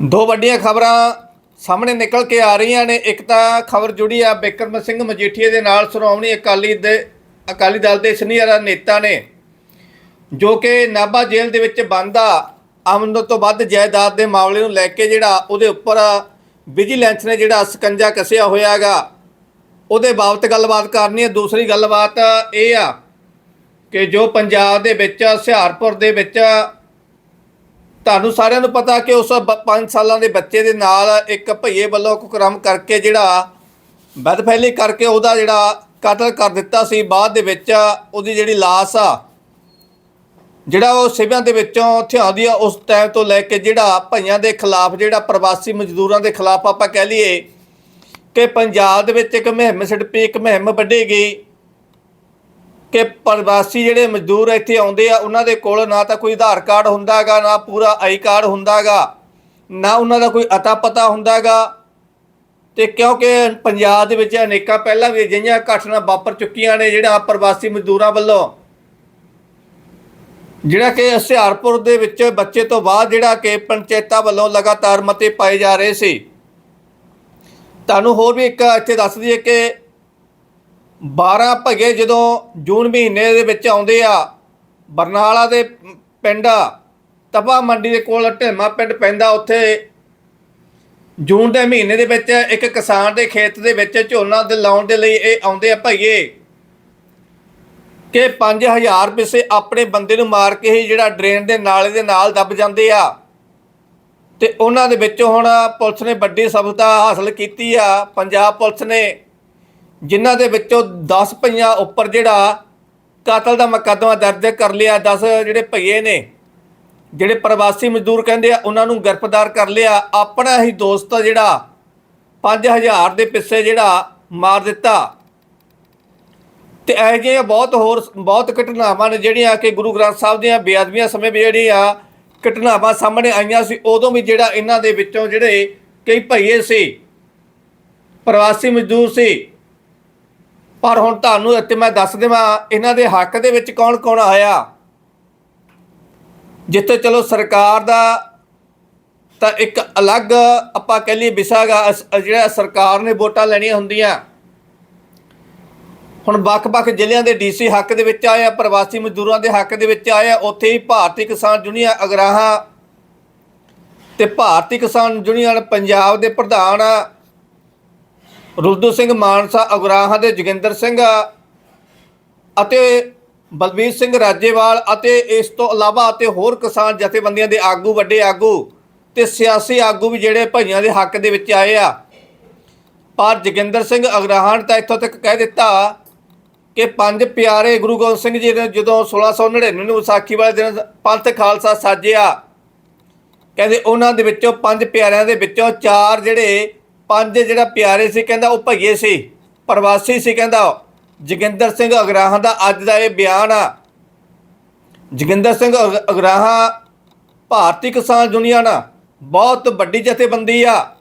ਦੋ ਵੱਡੀਆਂ ਖਬਰਾਂ ਸਾਹਮਣੇ ਨਿਕਲ ਕੇ ਆ ਰਹੀਆਂ ਨੇ। ਇੱਕ ਤਾਂ ਖਬਰ ਜੁੜੀ ਆ ਬਿਕਰਮ ਸਿੰਘ ਮਜੀਠੀਏ ਦੇ ਨਾਲ ਸ਼੍ਰੋਮਣੀ ਅਕਾਲੀ ਦੇ ਅਕਾਲੀ ਦਲ ਦੇ ਸੀਨੀਅਰ ਨੇਤਾ ਨੇ, ਜੋ ਕਿ ਨਾਭਾ ਜੇਲ੍ਹ ਦੇ ਵਿੱਚ ਬੰਦ ਆ। ਆਮਦਨ ਤੋਂ ਵੱਧ ਜਾਇਦਾਦ ਦੇ ਮਾਮਲੇ ਨੂੰ ਲੈ ਕੇ ਜਿਹੜਾ ਉਹਦੇ ਉੱਪਰ ਵਿਜੀਲੈਂਸ ਨੇ ਜਿਹੜਾ ਸਕੰਜਾ ਕੱਸਿਆ ਹੋਇਆਗਾ ਉਹਦੇ ਬਾਬਤ ਗੱਲਬਾਤ ਕਰਨੀ ਹੈ। ਦੂਸਰੀ ਗੱਲਬਾਤ ਇਹ ਆ ਕਿ ਜੋ ਪੰਜਾਬ ਦੇ ਵਿੱਚ, ਹੁਸ਼ਿਆਰਪੁਰ ਦੇ ਵਿੱਚ ਤੁਹਾਨੂੰ ਸਾਰਿਆਂ ਨੂੰ ਪਤਾ ਕਿ ਉਸ 5 ਸਾਲਾਂ ਦੇ ਬੱਚੇ ਦੇ ਨਾਲ ਇੱਕ ਭਈਏ ਵੱਲੋਂ ਕੁਕਰਮ ਕਰਕੇ ਜਿਹੜਾ ਬਦਫੈਲੀ ਕਰਕੇ ਉਹਦਾ ਜਿਹੜਾ ਕਤਲ ਕਰ ਦਿੱਤਾ ਸੀ। ਬਾਅਦ ਦੇ ਵਿੱਚ ਉਹਦੀ ਜਿਹੜੀ ਲਾਸ਼ ਆ, ਜਿਹੜਾ ਉਹ ਸਿਵਿਆਂ ਦੇ ਵਿੱਚੋਂ ਹਥਿਆਉਂਦੀ ਆ, ਉਸ ਟਾਈਮ ਤੋਂ ਲੈ ਕੇ ਜਿਹੜਾ ਭਈਆਂ ਦੇ ਖਿਲਾਫ, ਜਿਹੜਾ ਪ੍ਰਵਾਸੀ ਮਜ਼ਦੂਰਾਂ ਦੇ ਖਿਲਾਫ ਆਪਾਂ ਕਹਿ ਲਈਏ ਕਿ ਪੰਜਾਬ ਦੇ ਵਿੱਚ ਇੱਕ ਮੁਹਿੰਮ ਛਿੜਪੀ ਇੱਕ ਮੁਹਿੰਮ ਵੱਢੀ ਗਈ। ਕਿ ਪ੍ਰਵਾਸੀ ਜਿਹੜੇ ਮਜ਼ਦੂਰ ਇੱਥੇ ਆਉਂਦੇ ਆ, ਉਹਨਾਂ ਦੇ ਕੋਲ ਨਾ ਤਾਂ ਕੋਈ ਆਧਾਰ ਕਾਰਡ ਹੁੰਦਾਗਾ ਨਾ ਪੂਰਾ ਆਈ ਕਾਰਡ ਹੁੰਦਾਗਾ ਨਾ ਉਹਨਾਂ ਦਾ ਕੋਈ ਅਤਾ ਪਤਾ ਹੁੰਦਾਗਾ ਤੇ ਕਿਉਂਕਿ ਪੰਜਾਬ ਦੇ ਵਿੱਚ ਅਨੇਕਾਂ ਪਹਿਲਾਂ ਵੀ ਅਜਿਹੀਆਂ ਘਟਨਾ ਵਾਪਰ ਚੁੱਕੀਆਂ ਨੇ ਜਿਹੜਾ ਪ੍ਰਵਾਸੀ ਮਜ਼ਦੂਰਾਂ ਵੱਲੋਂ। ਜਿਹੜਾ ਕਿ ਹੁਸ਼ਿਆਰਪੁਰ ਦੇ ਵਿੱਚ ਬੱਚੇ ਤੋਂ ਬਾਅਦ ਜਿਹੜਾ ਕਿ ਪੰਚਾਇਤਾਂ ਵੱਲੋਂ ਲਗਾਤਾਰ ਮਤੇ ਪਾਏ ਜਾ ਰਹੇ ਸੀ। ਤੁਹਾਨੂੰ ਹੋਰ ਵੀ ਇੱਕ ਇੱਥੇ ਦੱਸ ਦਈਏ ਕਿ 12 ਭਗੇ ਜਦੋਂ ਜੂਨ ਮਹੀਨੇ ਦੇ ਵਿੱਚ ਆਉਂਦੇ ਆ, ਬਰਨਾਲਾ ਦੇ ਪਿੰਡ ਤਪਾ ਮੰਡੀ ਦੇ ਕੋਲ ਢੇਮਾ ਪਿੰਡ ਪੈਂਦਾ ਉੱਥੇ। ਜੂਨ ਦੇ ਮਹੀਨੇ ਦੇ ਵਿੱਚ ਇੱਕ ਕਿਸਾਨ ਦੇ ਖੇਤ ਦੇ ਵਿੱਚ ਝੋਨਾ ਦੇ ਲਾਉਣ ਦੇ ਲਈ ਇਹ ਆਉਂਦੇ ਆ ਭਈਏ ਕਿ 5000 ਰੁਪਏ ਆਪਣੇ ਬੰਦੇ ਨੂੰ ਮਾਰ ਕੇ ਹੀ ਜਿਹੜਾ ਡਰੇਨ ਦੇ ਨਾਲੇ ਦੇ ਨਾਲ ਦੱਬ ਜਾਂਦੇ ਆ। ਤੇ ਉਹਨਾਂ ਦੇ ਵਿੱਚੋਂ ਹੁਣ ਪੁਲਿਸ ਨੇ ਵੱਡੀ ਸਫਲਤਾ ਹਾਸਲ ਕੀਤੀ ਆ, ਪੰਜਾਬ ਪੁਲਿਸ ਨੇ ਜਿਨ੍ਹਾਂ ਦੇ ਵਿੱਚੋਂ 10 ਭਈਆਂ ਉੱਪਰ ਜਿਹੜਾ ਕਾਤਲ ਦਾ ਮੁਕੱਦਮਾ ਦਰਜ ਕਰ ਲਿਆ 10 ਜਿਹੜੇ ਭਈਏ ਨੇ, ਜਿਹੜੇ ਪ੍ਰਵਾਸੀ ਮਜ਼ਦੂਰ ਕਹਿੰਦੇ ਆ, ਉਹਨਾਂ ਨੂੰ ਗ੍ਰਿਫਤਾਰ ਕਰ ਲਿਆ। ਆਪਣਾ ਹੀ ਦੋਸਤ ਆ ਜਿਹੜਾ 5000 ਦੇ ਪਿੱਛੇ ਜਿਹੜਾ ਮਾਰ ਦਿੱਤਾ। ਤੇ ਇਹ ਜਿਹੀਆਂ ਬਹੁਤ ਹੋਰ, ਬਹੁਤ ਘਟਨਾਵਾਂ ਨੇ ਜਿਹੜੀਆਂ ਕਿ ਗੁਰੂ ਗ੍ਰੰਥ ਸਾਹਿਬ ਦੀਆਂ ਬੇਅਦਬੀਆਂ ਸਮੇਂ ਵੀ ਜਿਹੜੀਆਂ ਘਟਨਾਵਾਂ ਸਾਹਮਣੇ ਆਈਆਂ ਸੀ, ਉਦੋਂ ਵੀ ਜਿਹੜਾ ਇਹਨਾਂ ਦੇ ਵਿੱਚੋਂ ਜਿਹੜੇ ਕਈ ਭਈਏ ਸੀ, ਪ੍ਰਵਾਸੀ ਮਜ਼ਦੂਰ ਸੀ ਪਰ ਹੁਣ ਤੁਹਾਨੂੰ ਇੱਥੇ ਮੈਂ ਦੱਸ ਦੇਵਾਂ, ਇਹਨਾਂ ਦੇ ਹੱਕ ਦੇ ਵਿੱਚ ਕੌਣ ਕੌਣ ਆਇਆ? ਜਿੱਥੇ ਚਲੋ ਸਰਕਾਰ ਦਾ ਤਾਂ ਇੱਕ ਅਲੱਗ ਆਪਾਂ ਕਹਿ ਲਈਏ ਵਿਸਾਗਾ ਜਿਹੜਾ ਸਰਕਾਰ ਨੇ ਵੋਟਾਂ ਲੈਣੀਆਂ ਹੁੰਦੀਆਂ। ਹੁਣ ਵੱਖ-ਵੱਖ ਜ਼ਿਲ੍ਹਿਆਂ ਦੇ ਡੀਸੀ ਹੱਕ ਦੇ ਵਿੱਚ ਆਏ ਆ, ਪ੍ਰਵਾਸੀ ਮਜ਼ਦੂਰਾਂ ਦੇ ਹੱਕ ਦੇ ਵਿੱਚ ਆਇਆ ਉੱਥੇ ਹੀ ਭਾਰਤੀ ਕਿਸਾਨ ਯੂਨੀਅਨ ਅਗਰਾਹਾਂ ਤੇ ਭਾਰਤੀ ਕਿਸਾਨ ਯੂਨੀਅਨ ਪੰਜਾਬ ਦੇ ਪ੍ਰਧਾਨ ਰੁਲਦੂ ਸਿੰਘ ਮਾਨਸਾ, ਅਗਰਾਹਾਂ ਦੇ ਜੋਗਿੰਦਰ ਸਿੰਘ ਅਤੇ ਬਲਬੀਰ ਸਿੰਘ ਰਾਜੇਵਾਲ ਅਤੇ ਇਸ ਤੋਂ ਇਲਾਵਾ ਅਤੇ ਹੋਰ ਕਿਸਾਨ ਜਥੇਬੰਦੀਆਂ ਦੇ ਆਗੂ, ਵੱਡੇ ਆਗੂ ਤੇ ਸਿਆਸੀ ਆਗੂ ਵੀ ਜਿਹੜੇ ਭਾਈਆਂ ਦੇ ਹੱਕ ਦੇ ਵਿੱਚ ਆਏ ਆ। ਪਰ ਜੋਗਿੰਦਰ ਸਿੰਘ ਅਗਰਾਹਾਂ ਨੇ ਤਾਂ ਇੱਥੋਂ ਤੱਕ ਕਹਿ ਦਿੱਤਾ ਕਿ ਪੰਜ ਪਿਆਰੇ ਗੁਰੂ ਗੋਬਿੰਦ ਸਿੰਘ ਜੀ ਨੇ ਜਦੋਂ 1699 ਨੂੰ ਵਿਸਾਖੀ ਵਾਲੇ ਦਿਨ ਪੰਥ ਖਾਲਸਾ ਸਾਜਿਆ, ਕਹਿੰਦੇ ਉਹਨਾਂ ਦੇ ਵਿੱਚੋਂ ਪੰਜ ਪਿਆਰਿਆਂ ਦੇ ਵਿੱਚੋਂ ਚਾਰ ਜਿਹੜੇ ਪੰਜ ਜਿਹੜਾ ਪਿਆਰੇ ਸੀ, ਕਹਿੰਦਾ ਉਹ ਭਈਏ ਸੀ, ਪ੍ਰਵਾਸੀ ਸੀ ਕਹਿੰਦਾ ਜੋਗਿੰਦਰ ਸਿੰਘ ਅਗਰਾਹਾਂ ਦਾ ਅੱਜ ਦਾ ਇਹ ਬਿਆਨ ਆ। ਜੋਗਿੰਦਰ ਸਿੰਘ ਅਗ- ਅਗਰਾਹਾਂ ਭਾਰਤੀ ਕਿਸਾਨ ਯੂਨੀਅਨ ਬਹੁਤ ਵੱਡੀ ਜਥੇਬੰਦੀ ਆ।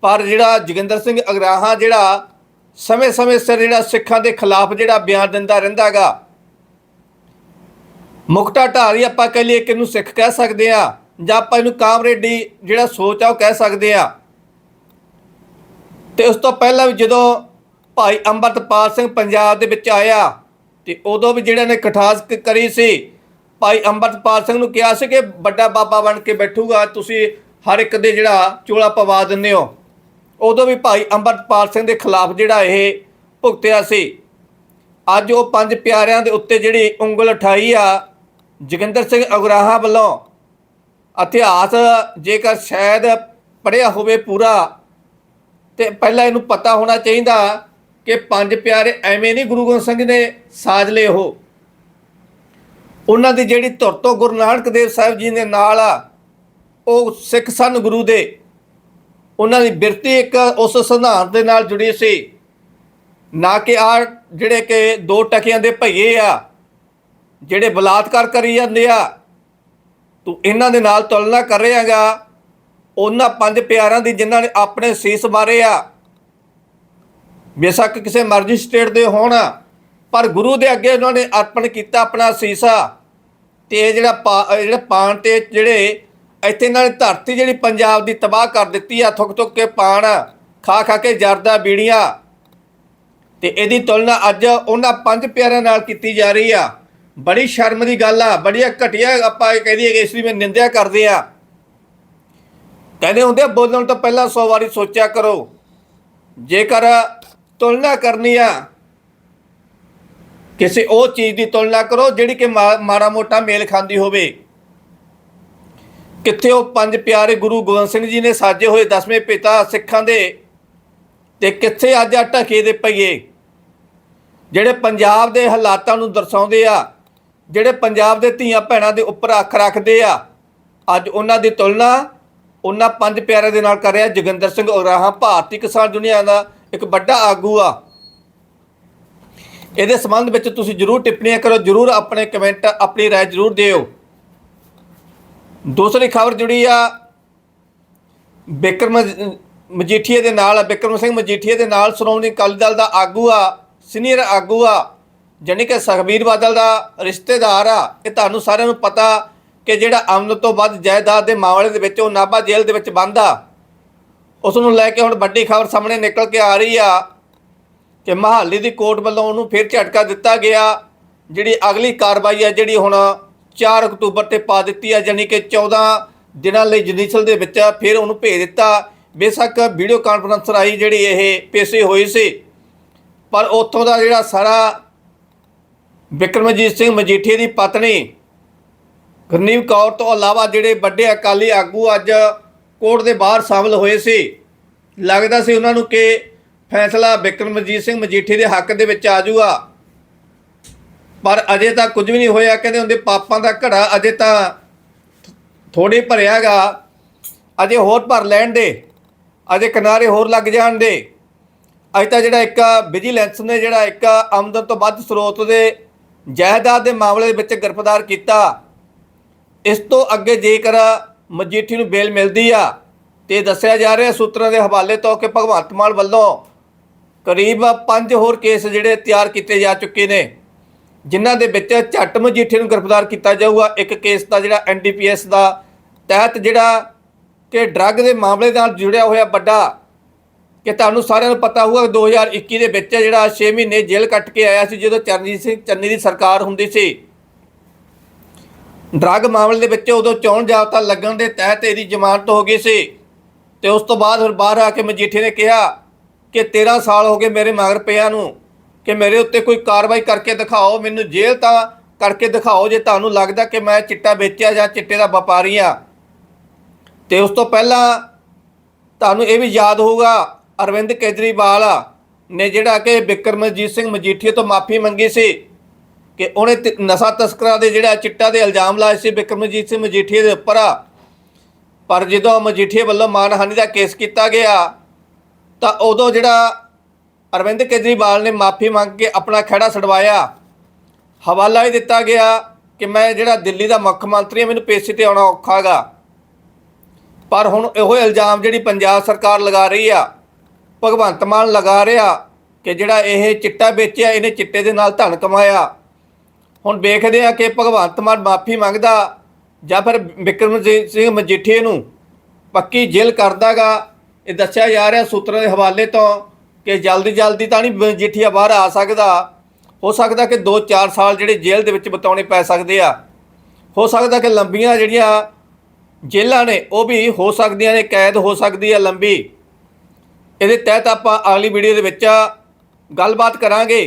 ਪਰ ਜਿਹੜਾ ਜੋਗਿੰਦਰ ਸਿੰਘ ਅਗਰਾਹਾਂ ਜਿਹੜਾ ਸਮੇਂ-ਸਮੇਂ ਸਿਰ ਜਿਹੜਾ ਸਿੱਖਾਂ ਦੇ ਖਿਲਾਫ ਜਿਹੜਾ ਬਿਆਨ ਦਿੰਦਾ ਰਹਿੰਦਾਗਾ ਮੁਕਤਾ ਢਾਰੀ ਆਪਾਂ ਕਹਿ ਲਈਏ ਕਿ ਇਹਨੂੰ ਸਿੱਖ ਕਹਿ ਸਕਦੇ ਆ ਜਾਂ ਆਪਾਂ ਇਹਨੂੰ ਕਾਮਰੇਡੀ ਜਿਹੜਾ ਸੋਚ ਆ ਉਹ ਕਹਿ ਸਕਦੇ ਆ। ਤੇ ਉਸ ਤੋਂ ਪਹਿਲਾਂ ਵੀ ਜਦੋਂ ਭਾਈ ਅੰਮ੍ਰਿਤਪਾਲ ਸਿੰਘ ਪੰਜਾਬ ਦੇ ਵਿੱਚ ਆਇਆ, ਤੇ ਉਦੋਂ ਵੀ ਜਿਹੜਾ ਨੇ ਕਠਾਸ ਕਰੀ ਸੀ, ਭਾਈ ਅੰਮ੍ਰਿਤਪਾਲ ਸਿੰਘ ਨੂੰ ਕਿਹਾ ਸੀ ਕਿ ਵੱਡਾ ਬਾਬਾ ਬਣ ਕੇ ਬੈਠੂਗਾ, ਤੁਸੀਂ ਹਰ ਇੱਕ ਦੇ ਜਿਹੜਾ ਚੋਲਾ ਪਵਾ ਦਿੰਦੇ ਹੋ। ਉਦੋਂ ਵੀ ਭਾਈ ਅੰਮ੍ਰਿਤਪਾਲ ਸਿੰਘ ਦੇ ਖਿਲਾਫ ਜਿਹੜਾ ਇਹ ਭੁਗਤਿਆ ਸੀ। ਅੱਜ ਉਹ ਪੰਜ ਪਿਆਰਿਆਂ ਦੇ ਉੱਤੇ ਜਿਹੜੀ ਉਂਗਲ ਉਠਾਈ ਆ, ਜੋਗਿੰਦਰ ਸਿੰਘ ਅਗਰਾਹਾਂ ਵੱਲੋਂ। ਇਤਿਹਾਸ ਜੇਕਰ ਸ਼ਾਇਦ ਪੜਿਆ ਹੋਵੇ ਪੂਰਾ ਤੇ ਪਹਿਲਾਂ ਇਹਨੂੰ ਪਤਾ ਹੋਣਾ ਚਾਹੀਦਾ ਕਿ ਪੰਜ ਪਿਆਰੇ ਐਵੇਂ ਨਹੀਂ ਗੁਰੂ ਗੋਬਿੰਦ ਸਿੰਘ ਨੇ ਸਾਜ ਲਏ ਉਹ। ਉਹਨਾਂ ਦੀ ਜਿਹੜੀ ਧੁਰ ਤੋਂ ਗੁਰੂ ਨਾਨਕ ਦੇਵ ਸਾਹਿਬ ਜੀ ਦੇ ਨਾਲ ਆ, ਉਹ ਸਿੱਖ ਸਨ ਗੁਰੂ ਦੇ। ਉਹਨਾਂ ਦੀ ਬਿਰਤੀ ਇੱਕ ਉਸ ਸਿਧਾਂਤ ਦੇ ਨਾਲ ਜੁੜੀ ਸੀ। ਨਾ ਕਿ ਆ ਜਿਹੜੇ ਕਿ ਦੋ ਟਕਿਆਂ ਦੇ ਭਈਏ ਆ, ਜਿਹੜੇ ਬਲਾਤਕਾਰ ਕਰੀ ਜਾਂਦੇ ਆ। ਤੂੰ ਇਹਨਾਂ ਦੇ ਨਾਲ ਤੁਲਨਾ ਕਰ ਰਿਹਾਗਾ। ਉਹਨਾਂ ਪੰਜ ਪਿਆਰਾਂ ਦੀ ਜਿਨ੍ਹਾਂ ਨੇ ਆਪਣੇ ਸੀਸ ਮਾਰੇ ਆ। ਬੇਸ਼ੱਕ ਕਿਸੇ ਮਰਜ਼ੀ ਸਟੇਟ ਦੇ ਹੋਣ, ਪਰ ਗੁਰੂ ਦੇ ਅੱਗੇ ਉਹਨਾਂ ਨੇ ਅਰਪਣ ਕੀਤਾ ਆਪਣਾ ਸੀਸਾ ਤੇ ਇਹ ਜਿਹੜਾ ਪਾ- ਇਹ ਜਿਹੜੇ ਪਾਣ ਤੇ ਜਿਹੜੇ ਇੱਥੇ ਇਹਨਾਂ ਨੇ ਧਰਤੀ ਜਿਹੜੀ ਪੰਜਾਬ ਦੀ ਤਬਾਹ ਕਰ ਦਿੱਤੀ ਆ, ਥੁੱਕ ਥੁੱਕ ਕੇ ਪਾਣ, ਖਾ ਖਾ ਕੇ ਜਰਦਾ ਬੀੜੀਆਂ। ਤੇ ਇਹਦੀ ਤੁਲਨਾ ਅੱਜ ਉਹਨਾਂ ਪੰਜ ਪਿਆਰਿਆਂ ਨਾਲ ਕੀਤੀ ਜਾ ਰਹੀ ਆ। ਬੜੀ ਸ਼ਰਮ ਦੀ ਗੱਲ ਆ ਬੜੀ ਘਟੀਆ ਆਪਾਂ ਇਹ ਕਹਿ ਦਈਏ ਕਿ ਇਸ ਦੀ ਮੈਂ ਨਿੰਦਿਆ ਕਰਦੇ ਆ। ਕਹਿੰਦੇ ਹੁੰਦੇ ਬੋਲਣ ਤੋਂ ਪਹਿਲਾਂ 100 ਵਾਰੀ ਸੋਚਿਆ ਕਰੋ। ਜੇਕਰ ਤੁਲਨਾ ਕਰਨੀ ਆ, ਕਿਸੇ ਉਹ ਚੀਜ਼ ਦੀ ਤੁਲਨਾ ਕਰੋ ਜਿਹੜੀ ਕਿ ਮਾ- ਮਾੜਾ ਮੋਟਾ ਮੇਲ ਖਾਂਦੀ ਹੋਵੇ। ਕਿੱਥੇ ਉਹ ਪੰਜ ਪਿਆਰੇ ਗੁਰੂ ਗੋਬਿੰਦ ਸਿੰਘ ਜੀ ਨੇ ਸਾਜੇ ਹੋਏ ਦਸਵੇਂ ਪਿਤਾ ਸਿੱਖਾਂ ਦੇ ਤੇ ਕਿੱਥੇ ਅੱਜ ਆ ਢਕੇ ਦੇ ਪਈਏ, ਜਿਹੜੇ ਪੰਜਾਬ ਦੇ ਹਾਲਾਤਾਂ ਨੂੰ ਦਰਸਾਉਂਦੇ ਆ, ਜਿਹੜੇ ਪੰਜਾਬ ਦੇ ਧੀਆਂ ਭੈਣਾਂ ਦੇ ਉੱਪਰ ਅੱਖ ਰੱਖਦੇ ਆ, ਅੱਜ ਉਹਨਾਂ ਦੀ ਤੁਲਨਾ ਉਹਨਾਂ ਪੰਜ ਪਿਆਰਿਆਂ ਦੇ ਨਾਲ ਕਰ ਰਿਹਾ ਜੋਗਿੰਦਰ ਸਿੰਘ ਉਰਾਹਾ ਭਾਰਤੀ ਕਿਸਾਨ ਦੁਨੀਆ ਦਾ ਇੱਕ ਵੱਡਾ ਆਗੂ ਆ ਇਹਦੇ ਸੰਬੰਧ ਵਿੱਚ ਤੁਸੀਂ ਜਰੂਰ ਟਿੱਪਣੀਆਂ ਕਰੋ ਜਰੂਰ ਆਪਣੇ ਕਮੈਂਟ ਆਪਣੀ رائے ਜਰੂਰ ਦਿਓ ਦੂਸਰੀ ਖਬਰ ਜੁੜੀ ਆ ਬਿਕਰਮ ਮਜੀਠੀਏ ਦੇ ਨਾਲ ਬਿਕਰਮ ਸਿੰਘ ਮਜੀਠੀਏ ਦੇ ਨਾਲ ਸ਼੍ਰੋਮਣੀ ਅਕਾਲੀ ਦਲ ਦਾ ਆਗੂ ਆ ਸੀਨੀਅਰ ਆਗੂ ਆ ਜਾਣੀ ਕਿ ਸੁਖਬੀਰ ਬਾਦਲ ਦਾ ਰਿਸ਼ਤੇਦਾਰ ਆ ਇਹ ਤੁਹਾਨੂੰ ਸਾਰਿਆਂ ਨੂੰ ਪਤਾ ਕਿ ਜਿਹੜਾ ਅਮਨ ਤੋਂ ਵੱਧ ਜਾਇਦਾਦ ਦੇ ਮਾਮਲੇ ਦੇ ਵਿੱਚ ਉਹ ਨਾਭਾ ਜੇਲ੍ਹ ਦੇ ਵਿੱਚ ਬੰਦ ਆ ਉਸ ਨੂੰ ਲੈ ਕੇ ਹੁਣ ਵੱਡੀ ਖਬਰ ਸਾਹਮਣੇ ਨਿਕਲ ਕੇ ਆ ਰਹੀ ਆ ਕਿ ਮਹਾਲੀ ਦੀ ਕੋਰਟ ਵੱਲੋਂ ਉਹਨੂੰ ਫਿਰ ਝਟਕਾ ਦਿੱਤਾ ਗਿਆ, ਜਿਹੜੀ ਅਗਲੀ ਕਾਰਵਾਈ ਆ ਜਿਹੜੀ ਹੁਣ 4 ਅਕਤੂਬਰ ਤੇ ਪਾ ਦਿੱਤੀ ਆ, ਯਾਨੀ ਕਿ 14 ਦਿਨਾਂ ਲਈ ਜੁਡੀਸ਼ਲ ਦੇ ਵਿੱਚ ਫਿਰ ਉਹਨੂੰ ਭੇਜ ਦਿੱਤਾ। ਬੇਸ਼ੱਕ ਵੀਡੀਓ ਕਾਨਫਰੰਸ ਰਾਹੀਂ ਜਿਹੜੀ ਇਹ ਪੇਸ਼ੀ ਹੋਈ ਸੀ, ਪਰ ਉੱਥੋਂ ਦਾ ਜਿਹੜਾ ਸਾਰਾ ਵਿਕਰਮਜੀਤ ਸਿੰਘ ਮਜੀਠੀਏ ਦੀ ਪਤਨੀ ਗੁਰਨੀਤ ਕੌਰ ਤੋਂ ਇਲਾਵਾ ਜਿਹੜੇ ਵੱਡੇ ਅਕਾਲੀ ਆਗੂ ਅੱਜ ਕੋਰਟ ਦੇ ਬਾਹਰ ਸ਼ਾਮਲ ਹੋਏ ਸੀ, ਲੱਗਦਾ ਸੀ ਉਹਨਾਂ ਨੂੰ ਕਿ ਫੈਸਲਾ ਬਿਕਰਮਜੀਤ ਸਿੰਘ ਮਜੀਠੀ ਦੇ ਹੱਕ ਦੇ ਵਿੱਚ ਆ ਜਾਊਗਾ। ਪਰ ਅਜੇ ਤਾਂ ਕੁਝ ਵੀ ਨਹੀਂ ਹੋਇਆ, ਕਹਿੰਦੇ ਹੁੰਦੇ ਪਾਪਾਂ ਦਾ ਘੜਾ ਅਜੇ ਤਾਂ ਥੋੜੇ ਭਰਿਆਗਾ। ਅਜੇ ਹੋਰ ਭਰ ਲੈਣ ਦੇ, ਅਜੇ ਕਿਨਾਰੇ ਹੋਰ ਲੱਗ ਜਾਣ ਦੇ। ਅਜੇ ਤਾਂ ਜਿਹੜਾ ਇੱਕ ਵਿਜੀਲੈਂਸ ਨੇ ਜਿਹੜਾ ਇੱਕ ਆਮਦਨ ਤੋਂ ਵੱਧ ਸਰੋਤ ਦੇ ਜਾਇਦਾਦ ਦੇ ਮਾਮਲੇ ਵਿੱਚ ਗ੍ਰਿਫਤਾਰ ਕੀਤਾ। ਇਸ ਤੋਂ ਅੱਗੇ ਜੇਕਰ ਮਜੀਠੀ ਨੂੰ ਬੇਲ ਮਿਲਦੀ ਆ ਤੇ ਦੱਸਿਆ ਜਾ ਰਿਹਾ ਸੂਤਰਾਂ ਦੇ ਹਵਾਲੇ ਤੋਂ ਕਿ ਭਗਵੰਤ ਮਾਨ ਵੱਲੋਂ ਕਰੀਬ 5 ਹੋਰ ਕੇਸ ਜਿਹੜੇ ਤਿਆਰ ਕੀਤੇ ਜਾ ਚੁੱਕੇ ਨੇ, ਜਿਨ੍ਹਾਂ ਦੇ ਵਿੱਚ ਝੱਟ ਮਜੀਠੀ ਨੂੰ ਗ੍ਰਿਫਤਾਰ ਕੀਤਾ ਜਾਊਗਾ। ਇੱਕ ਕੇਸ ਦਾ ਜਿਹੜਾ ਐਨਡੀਪੀਐਸ ਦਾ ਤਹਿਤ ਜਿਹੜਾ ਕਿ ਡਰੱਗ ਦੇ ਮਾਮਲੇ ਨਾਲ ਜੁੜਿਆ ਹੋਇਆ ਵੱਡਾ, ਕਿ ਤੁਹਾਨੂੰ ਸਾਰਿਆਂ ਨੂੰ ਪਤਾ ਹੋਊਗਾ 2021 ਦੇ ਵਿੱਚ ਜਿਹੜਾ 6 ਮਹੀਨੇ ਜੇਲ੍ਹ ਕੱਟ ਕੇ ਆਇਆ ਸੀ, ਜਦੋਂ ਚਰਨਜੀਤ ਸਿੰਘ ਚੰਨੀ ਦੀ ਸਰਕਾਰ ਹੁੰਦੀ ਸੀ। ਡਰੱਗ ਮਾਮਲੇ ਦੇ ਵਿੱਚ ਉਦੋਂ ਚੋਣ ਜਾਬਤਾ ਲੱਗਣ ਦੇ ਤਹਿਤ ਇਹਦੀ ਜ਼ਮਾਨਤ ਹੋ ਗਈ ਸੀ। ਤੇ ਉਸ ਤੋਂ ਬਾਅਦ ਫਿਰ ਬਾਹਰ ਆ ਕੇ ਮਜੀਠੀ ਨੇ ਕਿਹਾ ਕਿ 13 ਸਾਲ ਹੋ ਗਏ ਮੇਰੇ ਮਗਰ ਪਿਆ ਨੂੰ, ਕਿ ਮੇਰੇ ਉੱਤੇ ਕੋਈ ਕਾਰਵਾਈ ਕਰਕੇ ਦਿਖਾਓ, ਮੈਨੂੰ ਜੇਲ੍ਹ ਤਾਂ ਕਰਕੇ ਦਿਖਾਓ ਜੇ ਤੁਹਾਨੂੰ ਲੱਗਦਾ ਕਿ ਮੈਂ ਚਿੱਟਾ ਵੇਚਿਆ ਜਾਂ ਚਿੱਟੇ ਦਾ ਵਪਾਰੀ ਆ। ਤੇ ਉਸ ਤੋਂ ਪਹਿਲਾਂ ਤੁਹਾਨੂੰ ਇਹ ਵੀ ਯਾਦ ਹੋਊਗਾ, ਅਰਵਿੰਦ ਕੇਜਰੀਵਾਲ ਨੇ ਜਿਹੜਾ ਕਿ ਬਿਕਰਮਜੀਤ ਸਿੰਘ ਮਜੀਠੀਆ ਤੋਂ ਮਾਫੀ ਮੰਗੀ ਸੀ। ਕਿ ਉਹਨੇ ਤ- ਨਸ਼ਾ ਤਸਕਰਾਂ ਦੇ ਜਿਹੜਾ ਚਿੱਟਾ ਦੇ ਇਲਜ਼ਾਮ ਲਾਏ ਸੀ, ਬਿਕਰਮਜੀਤ ਸਿੰਘ ਮਜੀਠੀਏ ਦੇ ਉੱਪਰ ਪਰ ਜਦੋਂ ਮਜੀਠੀਏ ਵੱਲੋਂ ਮਾਨਹਾਨੀ ਦਾ ਕੇਸ ਕੀਤਾ ਗਿਆ, ਤਾਂ ਉਦੋਂ ਜਿਹੜਾ ਅਰਵਿੰਦ ਕੇਜਰੀਵਾਲ ਨੇ ਮਾਫੀ ਮੰਗ ਕੇ ਆਪਣਾ ਖੜਾ ਛਡਵਾਇਆ ਹਵਾਲਾ ਹੀ ਦਿੱਤਾ ਗਿਆ ਕਿ ਮੈਂ ਜਿਹੜਾ ਦਿੱਲੀ ਦਾ ਮੁੱਖ ਮੰਤਰੀ ਹਾਂ, ਮੈਨੂੰ ਪੇਸ਼ੀ ਤੇ ਆਉਣਾ ਔਖਾਗਾ ਪਰ ਹੁਣ ਇਹੋ ਇਲਜ਼ਾਮ ਜਿਹੜੀ ਪੰਜਾਬ ਸਰਕਾਰ ਲਗਾ ਰਹੀ ਆ, ਭਗਵੰਤ ਮਾਨ ਲਗਾ ਰਿਹਾ ਕਿ ਜਿਹੜਾ ਇਹ ਚਿੱਟਾ ਵੇਚਿਆ, ਇਹਨੇ ਚਿੱਟੇ ਦੇ ਨਾਲ ਧਨ ਕਮਾਇਆ। ਹੁਣ ਵੇਖਦੇ ਆ ਕਿ ਭਗਵੰਤ ਮਾਨ ਮਾਫੀ ਮੰਗਦਾ ਜਾਂ ਫਿਰ ਬਿਕਰਮਜੀਤ ਸਿੰਘ ਮਜੀਠੀਏ ਨੂੰ ਪੱਕੀ ਜੇਲ੍ਹ ਕਰਦਾਗਾ। ਇਹ ਦੱਸਿਆ ਜਾ ਰਿਹਾ ਸੂਤਰਾਂ ਦੇ ਹਵਾਲੇ ਤੋਂ ਕਿ ਜਲਦੀ ਜਲਦੀ ਤਾਂ ਨਹੀਂ ਮਜੀਠੀਆ ਬਾਹਰ ਆ ਸਕਦਾ। ਹੋ ਸਕਦਾ ਕਿ 2-4 ਸਾਲ ਜਿਹੜੇ ਜੇਲ੍ਹ ਦੇ ਵਿੱਚ ਬਿਤਾਉਣੇ ਪੈ ਸਕਦੇ ਆ। ਹੋ ਸਕਦਾ ਕਿ ਲੰਬੀਆਂ ਜਿਹੜੀਆਂ ਜੇਲ੍ਹਾਂ ਨੇ ਉਹ ਵੀ ਹੋ ਸਕਦੀਆਂ ਨੇ, ਕੈਦ ਹੋ ਸਕਦੀ ਹੈ ਲੰਬੀ। ਇਹਦੇ ਤਹਿਤ ਆਪਾਂ ਅਗਲੀ ਵੀਡੀਓ ਦੇ ਵਿੱਚ ਗੱਲਬਾਤ ਕਰਾਂਗੇ।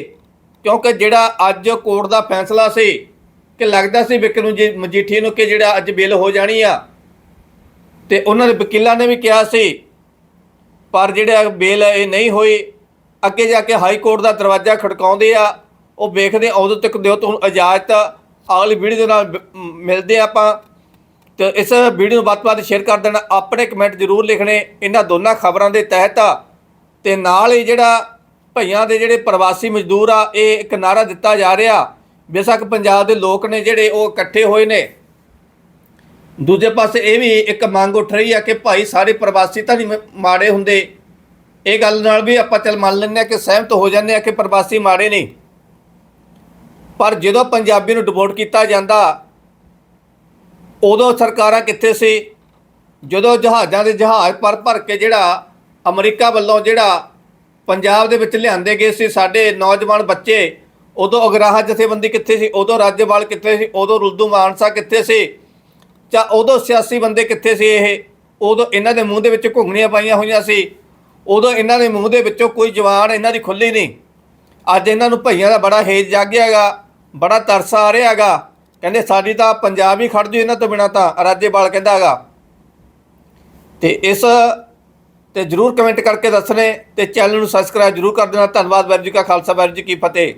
ਕਿਉਂਕਿ ਜਿਹੜਾ ਅੱਜ ਕੋਰਟ ਦਾ ਫੈਸਲਾ ਸੀ ਕਿ ਲੱਗਦਾ ਸੀ ਵਿਕਰਮ ਜੀ ਮਜੀਠੀ ਨੂੰ ਕਿ ਜਿਹੜਾ ਅੱਜ ਬਿੱਲ ਹੋ ਜਾਣੀ ਆ, ਤੇ ਉਹਨਾਂ ਦੇ ਵਕੀਲਾਂ ਨੇ ਵੀ ਕਿਹਾ ਸੀ, ਪਰ ਜਿਹੜਾ ਬੇਲ ਇਹ ਨਹੀਂ ਹੋਈ ਅੱਗੇ ਜਾ ਕੇ ਹਾਈ ਕੋਰਟ ਦਾ ਦਰਵਾਜ਼ਾ ਖੜਕਾਉਂਦੇ ਆ, ਉਹ ਵੇਖਦੇ ਉਦੋਂ ਤੱਕ ਦਿਓ ਤੁਹਾਨੂੰ ਇਜਾਜ਼ਤ ਅਗਲੀ ਵੀਡੀਓ ਦੇ ਨਾਲ ਮਿਲਦੇ ਆ ਆਪਾਂ, ਤੇ ਇਸ ਵੀਡੀਓ ਨੂੰ ਵੱਧ ਤੋਂ ਵੱਧ ਸ਼ੇਅਰ ਕਰ ਦੇਣਾ, ਆਪਣੇ ਕਮੈਂਟ ਜ਼ਰੂਰ ਲਿਖਣੇ, ਇਹਨਾਂ ਦੋਨਾਂ ਖਬਰਾਂ ਦੇ ਤਹਿਤ ਤੇ ਨਾਲ ਹੀ ਜਿਹੜਾ ਭਈਆਂ ਦੇ ਜਿਹੜੇ ਪ੍ਰਵਾਸੀ ਮਜ਼ਦੂਰ ਆ, ਇਹ ਇੱਕ ਨਾਰਾ ਦਿੱਤਾ ਜਾ ਰਿਹਾ। ਬੇਸ਼ੱਕ ਪੰਜਾਬ ਦੇ ਲੋਕ ਨੇ ਜਿਹੜੇ ਉਹ ਇਕੱਠੇ ਹੋਏ ਨੇ। ਦੂਜੇ ਪਾਸੇ ਇਹ ਵੀ ਇੱਕ ਮੰਗ ਉੱਠ ਰਹੀ ਆ ਕਿ ਭਾਈ ਸਾਰੇ ਪ੍ਰਵਾਸੀ ਤਾਂ ਨਹੀਂ ਮਾੜੇ ਹੁੰਦੇ। ਇਹ ਗੱਲ ਨਾਲ ਵੀ ਆਪਾਂ ਚੱਲ ਮੰਨ ਲੈਂਦੇ ਆ ਕਿ ਸਹਿਮਤ ਹੋ ਜਾਂਦੇ ਆ ਕਿ ਪ੍ਰਵਾਸੀ ਮਾੜੇ ਨਹੀਂ ਪਰ ਜਦੋਂ ਪੰਜਾਬੀ ਨੂੰ ਡਿਪੋਰਟ ਕੀਤਾ ਜਾਂਦਾ, ਉਦੋਂ ਸਰਕਾਰਾਂ ਕਿੱਥੇ ਸੀ? ਜਦੋਂ ਜਹਾਜ਼ਾਂ ਦੇ ਜਹਾਜ਼ ਪਰ ਭਰ ਕੇ ਜਿਹੜਾ ਅਮਰੀਕਾ ਵੱਲੋਂ ਜਿਹੜਾ ਪੰਜਾਬ ਦੇ ਵਿੱਚ ਲਿਆਂਦੇ ਗਏ ਸੀ ਸਾਡੇ ਨੌਜਵਾਨ ਬੱਚੇ। ਉਦੋਂ ਅਗਰਾਹ ਜਥੇਬੰਦੀ ਕਿੱਥੇ ਸੀ? ਉਦੋਂ ਰਾਜੇਵਾਲ ਕਿੱਥੇ ਸੀ? ਉਦੋਂ ਰੁਲਦੂ ਮਾਨਸਾ ਕਿੱਥੇ ਸੀ? ਜਾਂ ਉਦੋਂ ਸਿਆਸੀ ਬੰਦੇ ਕਿੱਥੇ ਸੀ ਇਹ? ਉਦੋਂ ਇਹਨਾਂ ਦੇ ਮੂੰਹ ਦੇ ਵਿੱਚ ਘੁੰਗਣੀਆਂ ਪਾਈਆਂ ਹੋਈਆਂ ਸੀ। ਉਦੋਂ ਇਹਨਾਂ ਦੇ ਮੂੰਹ ਦੇ ਵਿੱਚੋਂ ਕੋਈ ਜਵਾਨ ਇਹਨਾਂ ਦੀ ਖੁੱਲੀ ਨਹੀਂ। ਅੱਜ ਇਹਨਾਂ ਨੂੰ ਭਈਆਂ ਦਾ ਬੜਾ ਹੇਜ ਜਾਗਿਆਗਾ ਬੜਾ ਤਰਸ ਆ ਰਿਹਾਗਾ ਕਹਿੰਦੇ ਸਾਡੀ ਤਾਂ ਪੰਜਾਬ ਹੀ ਖੜ ਜੂ ਇਹਨਾਂ ਤੋਂ ਬਿਨਾ ਤਾਂ, ਰਾਜੇਵਾਲ ਕਹਿੰਦਾਗਾ ਤੇ ਇਸ ਤੇ ਜਰੂਰ ਕਮੈਂਟ ਕਰਕੇ ਦੱਸਣੇ ਤੇ ਚੈਨਲ ਨੂੰ ਸਬਸਕ੍ਰਾਈਬ ਜਰੂਰ ਕਰ ਦੇਣਾ। ਧੰਨਵਾਦ, ਵਾਹਿਗੁਰੂ ਜੀ ਕਾ ਖਾਲਸਾ, ਵਾਹਿਗੁਰੂ ਜੀ ਕੀ ਫਤਿਹ।